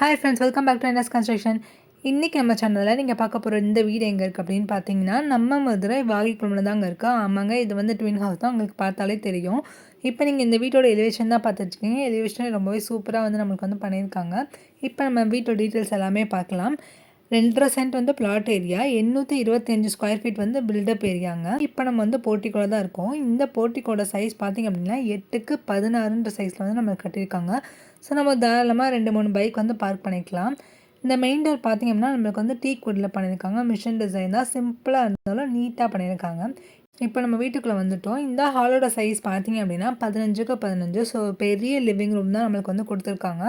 Hi friends welcome back to NS construction இன்றைக்கி நம்ம சேனலில் நீங்கள் பார்க்க போகிற இந்த வீடு எங்கே இருக்குது அப்படின்னு பார்த்தீங்கன்னா நம்ம மதுரை வாகிக்குளமில் தாங்க இருக்கா. ஆமாங்க இது வந்து ட்வின் ஹவுஸ் தான். உங்களுக்கு பார்த்தாலே தெரியும். இப்போ நீங்கள் இந்த வீட்டோட எலிவேஷன் தான் பார்த்துருக்கீங்க. எலிவேஷன் ரொம்பவே சூப்பராக வந்து நம்மளுக்கு வந்து பண்ணியிருக்காங்க. இப்போ நம்ம வீட்டோட டீட்டெயில்ஸ் எல்லாமே பார்க்கலாம். ரெண்டரை சென்ட் வந்து பிளாட் ஏரியா எண்ணூற்றி இருபத்தஞ்சு ஸ்கொயர் ஃபீட் வந்து பில்டப் ஏரியாங்க இப்போ நம்ம வந்து போர்ட்டிக்கோட தான் இருக்கோம். இந்த போர்ட்டிக்கோட சைஸ் பார்த்திங்க அப்படின்னா எட்டுக்கு பதினாறுன்ற சைஸில் வந்து நம்ம கட்டியிருக்காங்க. ஸோ நம்ம தாராளமாக ரெண்டு மூணு பைக் வந்து பார்க் பண்ணிக்கலாம். இந்த மெயின் டோர் பார்த்திங்க அப்படின்னா நம்மளுக்கு வந்து டீ குட்டில் பண்ணியிருக்காங்க மிஷின் டிசைன் தான் சிம்பிளாக இருந்தாலும் நீட்டாக பண்ணியிருக்காங்க இப்போ நம்ம வீட்டுக்குள்ளே வந்துட்டோம். இந்த ஹாலோட சைஸ் பார்த்தீங்க அப்படின்னா பதினஞ்சுக்கு பதினஞ்சு. ஸோ பெரிய லிவிங் ரூம் தான் நம்மளுக்கு வந்து கொடுத்துருக்காங்க.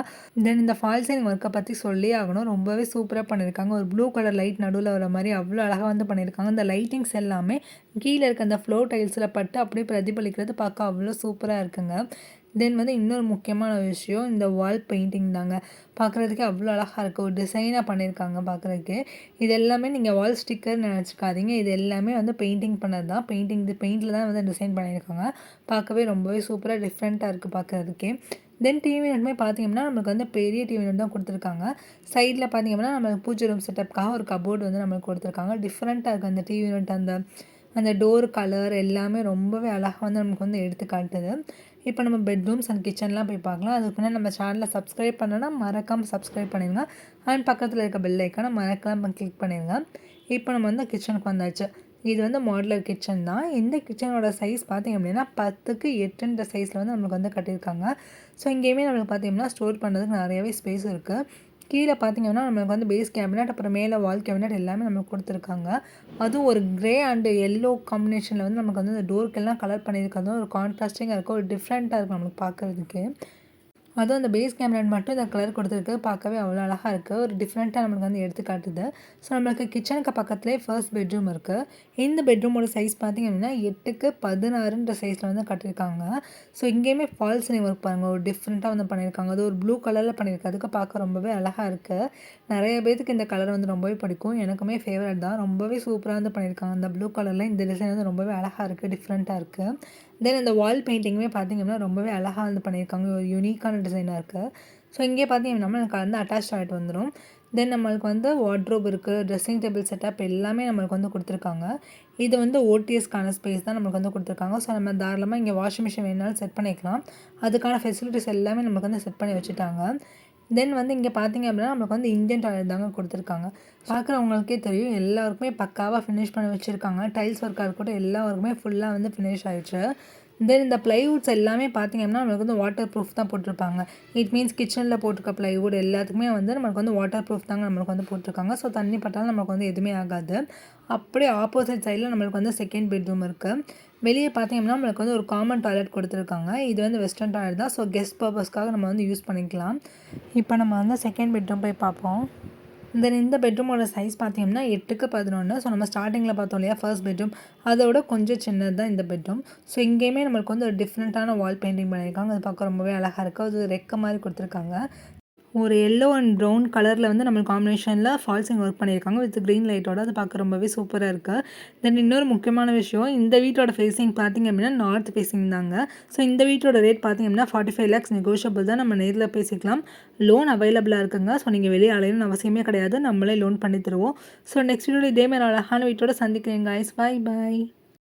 தென் இந்த ஃபால் சீலிங் ஒர்க்கை பற்றி சொல்லி ஆகணும். ரொம்பவே சூப்பராக பண்ணியிருக்காங்க ஒரு ப்ளூ கலர் லைட் நடுவில் வர மாதிரி அவ்வளோ அழகாக வந்து பண்ணியிருக்காங்க இந்த லைட்டிங்ஸ் எல்லாமே கீழே இருக்க அந்த ஃப்ளோ டைல்ஸில் பட்டு அப்படியே பிரதிபலிக்கிறது பார்க்க அவ்வளோ சூப்பராக இருக்குங்க. தென் வந்து இன்னொரு முக்கியமான விஷயம் இந்த வால் பெயிண்டிங் தாங்க. பார்க்குறதுக்கே அவ்வளோ அழகாக இருக்குது ஒரு டிசைனாக பண்ணியிருக்காங்க பார்க்குறதுக்கு இது எல்லாமே நீங்கள் வால் ஸ்டிக்கர் நினச்சிக்காதீங்க. இது எல்லாமே வந்து பெயிண்டிங் பண்ணது தான். பெயிண்டிங் இது பெயிண்டில் தான் வந்து டிசைன் பண்ணியிருக்காங்க. பார்க்கவே ரொம்பவே சூப்பராக டிஃப்ரெண்ட்டாக இருக்குது பார்க்குறதுக்கே தென் டிவி யூனிட்மே பார்த்திங்கன்னா நம்மளுக்கு வந்து பெரிய டிவி யூனிட் தான் கொடுத்துருக்காங்க. சைடில் பார்த்திங்கன்னா நம்மளுக்கு பூஜை ரூம் செட்டப்காக ஒரு கபோர்டு வந்து நம்மளுக்கு கொடுத்துருக்காங்க. டிஃப்ரெண்ட்டாக இருக்குது அந்த டிவி யூனிட் அந்த அந்த டோர் கலர் எல்லாமே ரொம்பவே அழகாக வந்து நமக்கு வந்து எடுத்து காட்டுது. இப்போ நம்ம பெட்ரூம்ஸ் அண்ட் கிச்சன்லாம் போய் பார்க்கலாம். அதுக்கு முன்னாடி நம்ம சேனலில் சப்ஸ்கிரைப் பண்ணனா மறக்காமல் சப்ஸ்கிரைப் பண்ணிடுங்க. அண்ட் பக்கத்தில் இருக்க பெல் ஐக்கானை மறக்காமல் கிளிக் பண்ணிடுங்க. இப்போ நம்ம வந்து கிச்சனுக்கு வந்தாச்சு. இது வந்து மாடலர் கிச்சன் தான். இந்த கிச்சனோட சைஸ் பார்த்திங்க அப்படின்னா பத்துக்கு எட்டுன்ற சைஸில் வந்து நம்மளுக்கு வந்து கட்டியிருக்காங்க. ஸோ இங்கேயுமே நம்மளுக்கு பார்த்திங்கன்னா ஸ்டோர் பண்ணுறதுக்கு நிறையவே ஸ்பேஸ் இருக்குது கீழே பார்த்தீங்கன்னா நம்மளுக்கு வந்து பேஸ் கேபினட் அப்புறம் மேலே வால் கேபினட் எல்லாமே நம்மளுக்கு கொடுத்துருக்காங்க. அதுவும் ஒரு க்ரே அண்டு எல்லோ காம்பினேஷனில் வந்து நமக்கு வந்து அந்த டோருக்கெல்லாம் கலர் பண்ணியிருக்கிறதும் ஒரு கான்ட்ராஸ்டிங்காக இருக்கும் ஒரு டிஃப்ரெண்ட்டாக இருக்கும் நம்மளுக்கு பார்க்குறதுக்கு. அதுவும் அந்த பேஸ் கேமரா மட்டும் இந்த கலர் கொடுத்துருக்கு. பார்க்கவே அவ்வளோ அழகாக இருக்குது ஒரு டிஃப்ரெண்ட்டாக நம்மளுக்கு வந்து எடுத்து காட்டுது. ஸோ நம்மளுக்கு கிச்சனுக்கு பக்கத்துலேயே ஃபர்ஸ்ட் பெட்ரூம் இருக்குது இந்த பெட்ரூமோட சைஸ் பார்த்திங்க அப்படின்னா எட்டுக்கு பதினாறுன்ற சைஸில் வந்து கட்டியிருக்காங்க. ஸோ இங்கேயுமே ஃபால்ஸ் ஒர்க் பாருங்கள் ஒரு டிஃப்ரெண்ட்டாக வந்து பண்ணியிருக்காங்க. அது ஒரு ப்ளூ கலரில் பண்ணியிருக்கு. அதுக்கு பார்க்க ரொம்பவே அழகாக இருக்குது நிறைய பேருக்கு இந்த கலர் வந்து ரொம்பவே பிடிக்கும். எனக்குமே ஃபேவரட் தான். ரொம்பவே சூப்பராக வந்து பண்ணியிருக்காங்க. அந்த ப்ளூ கலரில் இந்த டிசைன் வந்து ரொம்பவே அழகாக இருக்குது டிஃப்ரெண்ட்டாக இருக்குது தென் இந்த வால் பெயிண்டிங்குமே பார்த்திங்கன்னா ரொம்பவே அழகாக வந்து பண்ணியிருக்காங்க. ஒரு யூனிக்கான டிசைனாக இருக்குது ஸோ இங்கே பார்த்தீங்கன்னா நம்மளுக்கு வந்து அட்டாச் ஆகிட்டு வந்துடும் தென் நம்மளுக்கு வந்து வார்ட்ரோப் இருக்குது ட்ரெஸ்ஸிங் டேபிள் செட்டப் எல்லாமே நம்மளுக்கு வந்து கொடுத்துருக்காங்க. இது வந்து ஓடிஎஸ்க்கான ஸ்பேஸ் தான் நம்மளுக்கு வந்து கொடுத்துருக்காங்க. ஸோ நம்ம தாராளமாக இங்கே வாஷிங் மிஷின் வேணாலும் செட் பண்ணிக்கலாம். அதுக்கான ஃபெசிலிட்டிஸ் எல்லாமே நமக்கு வந்து செட் பண்ணி வச்சுட்டாங்க. தென் வந்து இங்கே பார்த்தீங்க அப்படின்னா நம்மளுக்கு வந்து இந்தியன் டாய்லெட் தாங்க கொடுத்துருக்காங்க. பார்க்குறவங்களுக்கே தெரியும் எல்லாருக்குமே பக்காவாக ஃபினிஷ் பண்ணி வச்சுருக்காங்க. டைல்ஸ் ஒர்க்காக இருக்கட்டும் எல்லா ஒர்க்குமே ஃபுல்லாக வந்து ஃபினிஷ் ஆகிடுச்சு தென் இந்த ப்ளைவுட்ஸ் எல்லாமே பார்த்தீங்கன்னா நம்மளுக்கு வந்து வாட்டர் ப்ரூஃப் தான் போட்டிருப்பாங்க. இட் மீன்ஸ் கிச்சனில் போட்டிருக்க ப்ளைவுட் எல்லாத்துக்குமே வந்து நம்மளுக்கு வந்து வாட்டர் ப்ரூஃப் தாங்க நம்மளுக்கு வந்து போட்டிருக்காங்க. ஸோ தண்ணி பட்டாலும் நமக்கு வந்து எதுவுமே ஆகாது. அப்படியே ஆப்போசிட் சைடில் நம்மளுக்கு வந்து செகண்ட் பெட்ரூம் இருக்குது வெளியே பார்த்தீங்கன்னா நம்மளுக்கு வந்து ஒரு காமன் டாய்லெட் கொடுத்துருக்காங்க. இது வந்து வெஸ்டர்ன் டாய்லெட் தான். ஸோ கெஸ்ட் பர்பஸ்க்காக நம்ம வந்து யூஸ் பண்ணிக்கலாம். இப்போ நம்ம வந்து செகண்ட் பெட்ரூம் போய் பார்ப்போம். தென் இந்த பெட்ரூமோட சைஸ் பார்த்தீங்கன்னா எட்டுக்கு பதினொன்று ஸோ நம்ம ஸ்டார்டிங்கில் பார்த்தோம் இல்லையா ஃபர்ஸ்ட் பெட்ரூம் அதோட கொஞ்சம் சின்னது தான் இந்த பெட்ரூம் ஸோ இங்கேயுமே நம்மளுக்கு வந்து ஒரு டிஃப்ரெண்ட்டான வால் பெயிண்டிங் பண்ணியிருக்காங்க. அது பார்க்க ரொம்பவே அழகாக இருக்குது அது ரெக்க மாதிரி கொடுத்துருக்காங்க. ஒரு எல்லோ அண்ட் ப்ரௌன் கலரில் வந்து நம்ம காம்பினேஷனில் ஃபால்ஸிங் ஒர்க் பண்ணியிருக்காங்க. வித் க்ரீன் லைட்டோட அது பார்க்க ரொம்பவே சூப்பராக இருக்குது தென் இன்னொரு முக்கியமான விஷயம் இந்த வீட்டோட ஃபேஸிங் பார்த்திங்க அப்படின்னா நார்த் ஃபேஸிங் தாங்க. ஸோ இந்த வீட்டோட ரேட் பார்த்திங்க அப்படின்னா ஃபார்ட்டி ஃபைவ் லேக்ஸ் நெகோஷியபிள் தான். நம்ம நேரில் பேசிக்கலாம். லோன் அவைலபிளாக இருக்குங்க. ஸோ நீங்கள் வெளியே அலையணும்னு அவசியமே கிடையாது. நம்மளே லோன் பண்ணி தருவோம். ஸோ நெக்ஸ்ட் வீடியோ இதே மாதிரி அழகான வீட்டோட சந்திக்கிறேங்க ஐஸ் பாய் பாய்